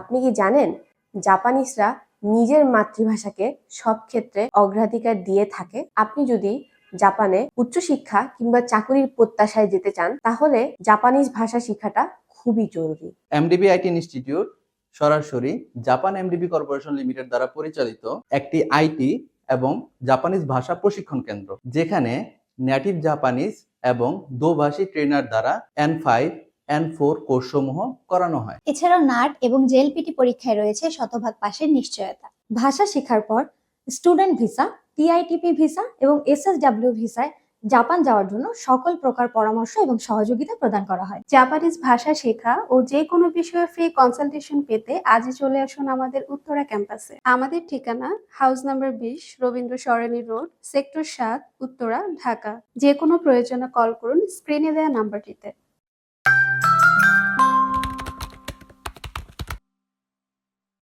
আপনি কি জানেন, জাপানিজরা নিজের মাতৃভাষাকে সব ক্ষেত্রে অগ্রাধিকার দিয়ে থাকে? আপনি যদি জাপানে উচ্চশিক্ষা কিংবা চাকুরির প্রত্যাশায় যেতে চান, তাহলে জাপানিজ ভাষা শেখাটা খুবই জরুরি। এমডিবি আইটি ইনস্টিটিউট সরাসরি জাপান এমডিবি কর্পোরেশন লিমিটেড দ্বারা পরিচালিত একটি আইটি এবং জাপানিজ ভাষা প্রশিক্ষণ কেন্দ্র, যেখানে নেটিভ জাপানিজ এবং দোভাষী ট্রেনার দ্বারা এন ফাইভ ফোর করানো হয়। এছাড়াও নাট এবং জেএলপিটি পরীক্ষায় রয়েছে শতভাগ পাশের নিশ্চয়তা। ভাষা শেখার পর স্টুডেন্ট ভিসা টিআইটিপি ভিসা এবং এসএসডব্লিউ ভিসায় জাপান যাওয়ার জন্য সকল প্রকার পরামর্শ এবং সহযোগিতা প্রদান করা হয়। জাপানিজ ভাষা শেখা ও যে কোনো বিষয়ে ফ্রি কনসালটেশন পেতে আজই চলে আসুন আমাদের উত্তরা ক্যাম্পাসে। আমাদের ঠিকানা হাউস নাম্বার বিশ রবীন্দ্র সরণী রোড সেক্টর সাত, উত্তরা, ঢাকা। যে কোনো প্রয়োজনে কল করুন স্ক্রিনে দেওয়া নাম্বারটিতে